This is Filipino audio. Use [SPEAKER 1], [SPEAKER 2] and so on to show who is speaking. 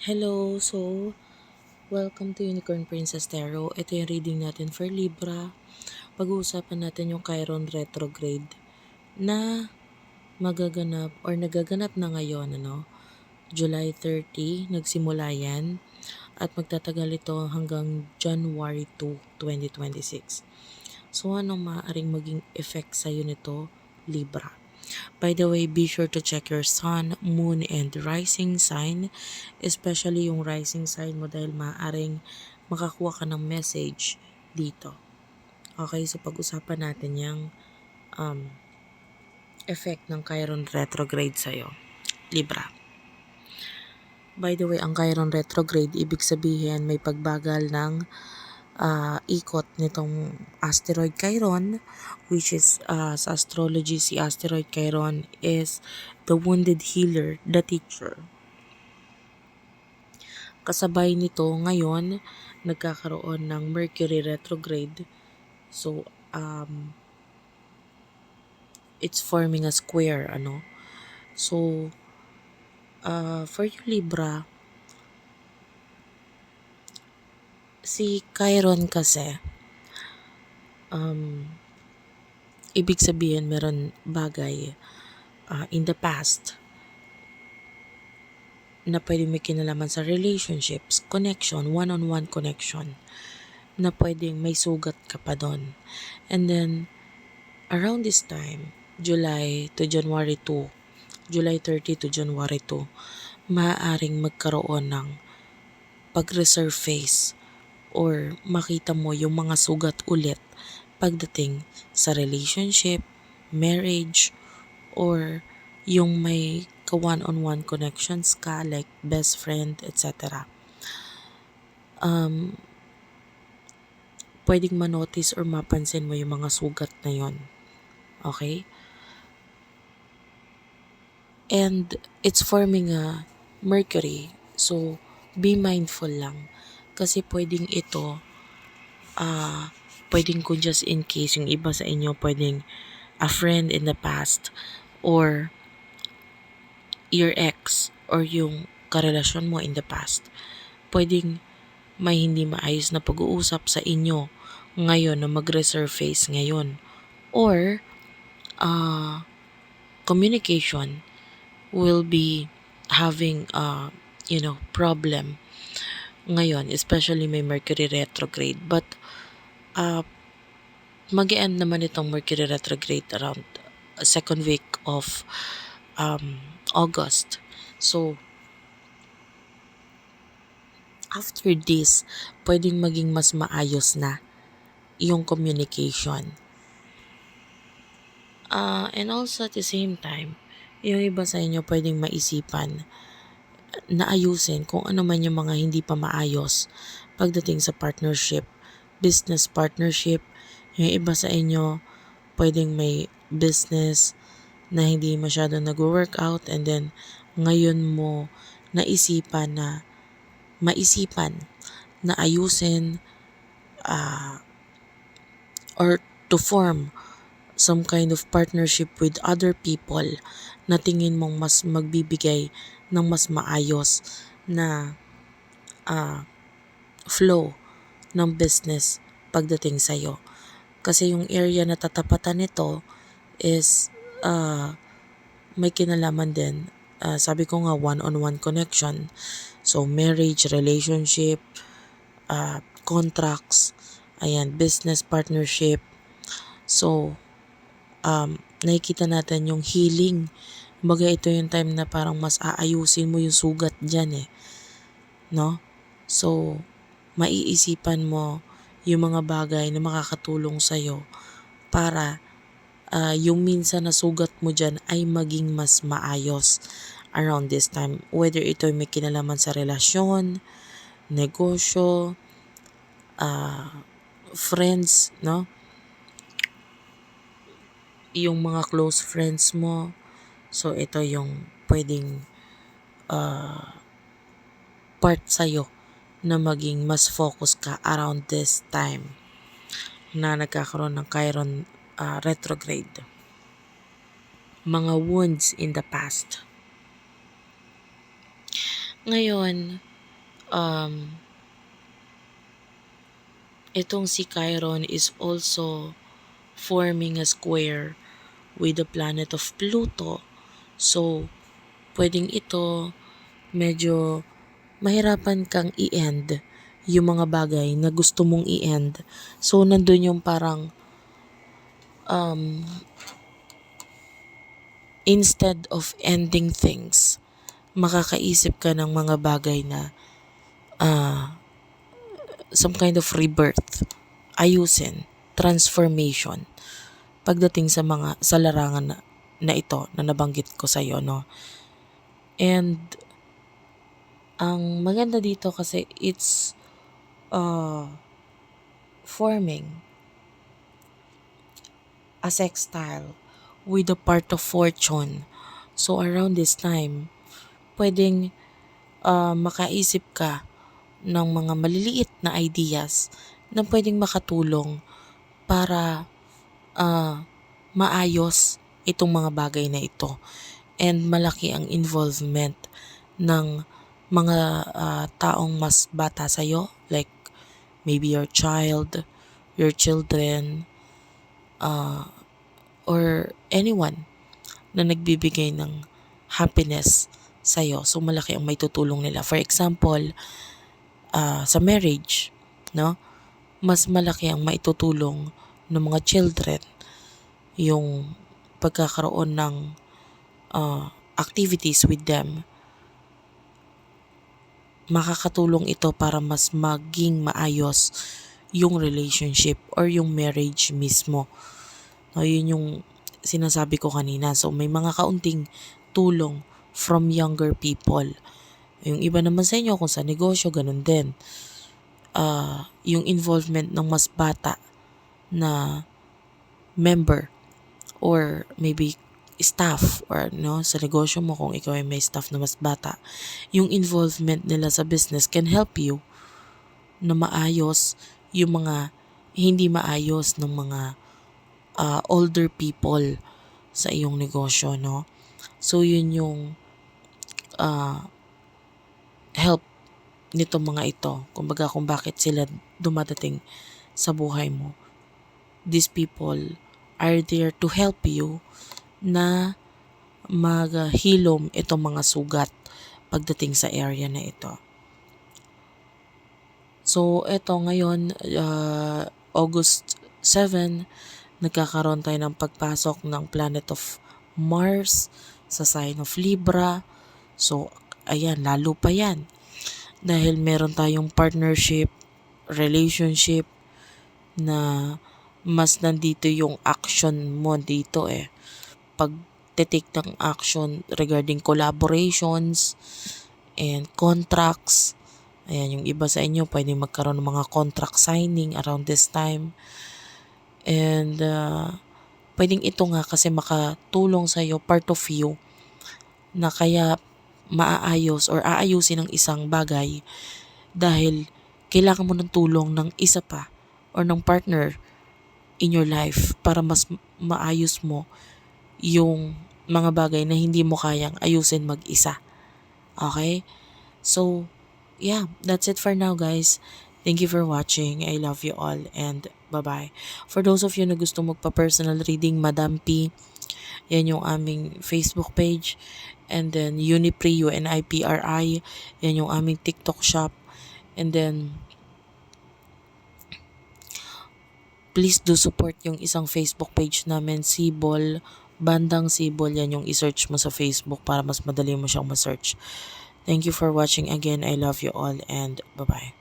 [SPEAKER 1] Hello, so welcome to Unicorn Princess Tarot. Ito yung reading natin for Libra. Pag-uusapan natin yung Chiron retrograde na magaganap or nagaganap na ngayon, ano? July 30, nagsimula yan at magtatagal ito hanggang January 2, 2026. So, anong maaaring maging effect sa'yo nito, Libra? By the way, be sure to check your sun, moon, and rising sign. Especially yung rising sign mo dahil maaaring makakuha ka ng message dito. Okay, so pag-usapan natin yung um, effect ng Chiron retrograde sa'yo. Libra. By the way, ang Chiron retrograde, ibig sabihin may pagbagal ng uh, ikot nitong asteroid Chiron, which is uh, sa astrology, si asteroid Chiron is the wounded healer, the teacher. Kasabay nito ngayon, nagkakaroon ng Mercury retrograde. So, um, it's forming a square, ano. So, uh, for you Libra, si Chiron kasi, um, ibig sabihin meron bagay uh, in the past na pwede may kinalaman sa relationships, connection, one-on-one connection, na pwedeng may sugat ka pa doon. And then, around this time, July to January 2, July 30 to January 2, maaaring magkaroon ng pag-resurface or makita mo yung mga sugat ulit pagdating sa relationship, marriage, or yung may ka one-on-one connections ka like best friend, etc. Um, pwedeng manotice or mapansin mo yung mga sugat na yon. Okay? And it's forming a mercury. So, be mindful lang. Kasi pwedeng ito, uh, pwedeng kung just in case yung iba sa inyo, pwedeng a friend in the past or your ex or yung karelasyon mo in the past, pwedeng may hindi maayos na pag-uusap sa inyo ngayon na mag-resurface ngayon. Or, uh, communication will be having, uh, you know, problem ngayon, especially may Mercury retrograde. But, uh, mag end naman itong Mercury retrograde around second week of um, August. So, after this, pwedeng maging mas maayos na yung communication. Uh, and also at the same time, yung iba sa inyo pwedeng maisipan na ayusin kung ano man yung mga hindi pa maayos pagdating sa partnership, business partnership. Yung iba sa inyo pwedeng may business na hindi masyado nag-work out and then ngayon mo naisipan na maisipan na ayusin uh, or to form some kind of partnership with other people na tingin mong mas magbibigay ng mas maayos na uh, flow ng business pagdating sa'yo. Kasi yung area na tatapatan nito is uh, may kinalaman din. Uh, sabi ko nga, one-on-one connection. So, marriage, relationship, uh, contracts, ayan, business partnership. So, um, nakikita natin yung healing. Baga ito yung time na parang mas aayusin mo yung sugat dyan eh. No? So, maiisipan mo yung mga bagay na makakatulong sa'yo para uh, yung minsan na sugat mo dyan ay maging mas maayos around this time. Whether ito may kinalaman sa relasyon, negosyo, uh, friends, no? Yung mga close friends mo. So, ito yung pwedeng uh, part sa'yo na maging mas focus ka around this time na nagkakaroon ng Chiron uh, retrograde. Mga wounds in the past. Ngayon, um, itong si Chiron is also forming a square with the planet of Pluto. So, pwedeng ito medyo mahirapan kang i-end yung mga bagay na gusto mong i-end. So, nandun yung parang um, instead of ending things, makakaisip ka ng mga bagay na uh, some kind of rebirth, ayusin, transformation pagdating sa mga sa larangan na, na ito na nabanggit ko sa iyo no. And ang maganda dito kasi it's uh, forming a sextile with the part of fortune. So around this time, pwedeng uh, makaisip ka ng mga maliliit na ideas na pwedeng makatulong para uh, maayos itong mga bagay na ito. And malaki ang involvement ng mga uh, taong mas bata sa'yo, like maybe your child, your children, uh, or anyone na nagbibigay ng happiness sa'yo. So, malaki ang may tutulong nila. For example, uh, sa marriage, no? Mas malaki ang maitutulong ng mga children yung pagkakaroon ng uh, activities with them makakatulong ito para mas maging maayos yung relationship or yung marriage mismo. No, yun yung sinasabi ko kanina. So may mga kaunting tulong from younger people. Yung iba naman sa inyo kung sa negosyo, ganun din. Uh, yung involvement ng mas bata na member or maybe staff or no sa negosyo mo kung ikaw ay may staff na mas bata yung involvement nila sa business can help you na maayos yung mga hindi maayos ng mga uh, older people sa iyong negosyo no? So yun yung uh, help nito mga ito. Kumbaga kung bakit sila dumadating sa buhay mo. These people are there to help you na maghilom itong mga sugat pagdating sa area na ito. So, ito ngayon, uh, August 7, nagkakaroon tayo ng pagpasok ng planet of Mars sa sign of Libra. So, ayan, lalo pa yan. Dahil meron tayong partnership, relationship na mas nandito yung action mo dito eh. Pag take ng action regarding collaborations and contracts. Ayan, yung iba sa inyo pwede magkaroon ng mga contract signing around this time. And uh, pwedeng ito nga kasi makatulong sa iyo, part of you, na kaya maaayos or aayusin ng isang bagay dahil kailangan mo ng tulong ng isa pa or ng partner in your life para mas maayos mo yung mga bagay na hindi mo kayang ayusin mag-isa. Okay? So, yeah, that's it for now guys. Thank you for watching. I love you all and bye-bye. For those of you na gusto magpa-personal reading, Madam P, yan yung aming Facebook page. And then Unipri, U-N-I-P-R-I, yan yung aming TikTok shop. And then please do support yung isang Facebook page namin, Sibol, Bandang Sibol, yan yung isearch mo sa Facebook para mas madali mo siyang ma-search. Thank you for watching again. I love you all and bye-bye.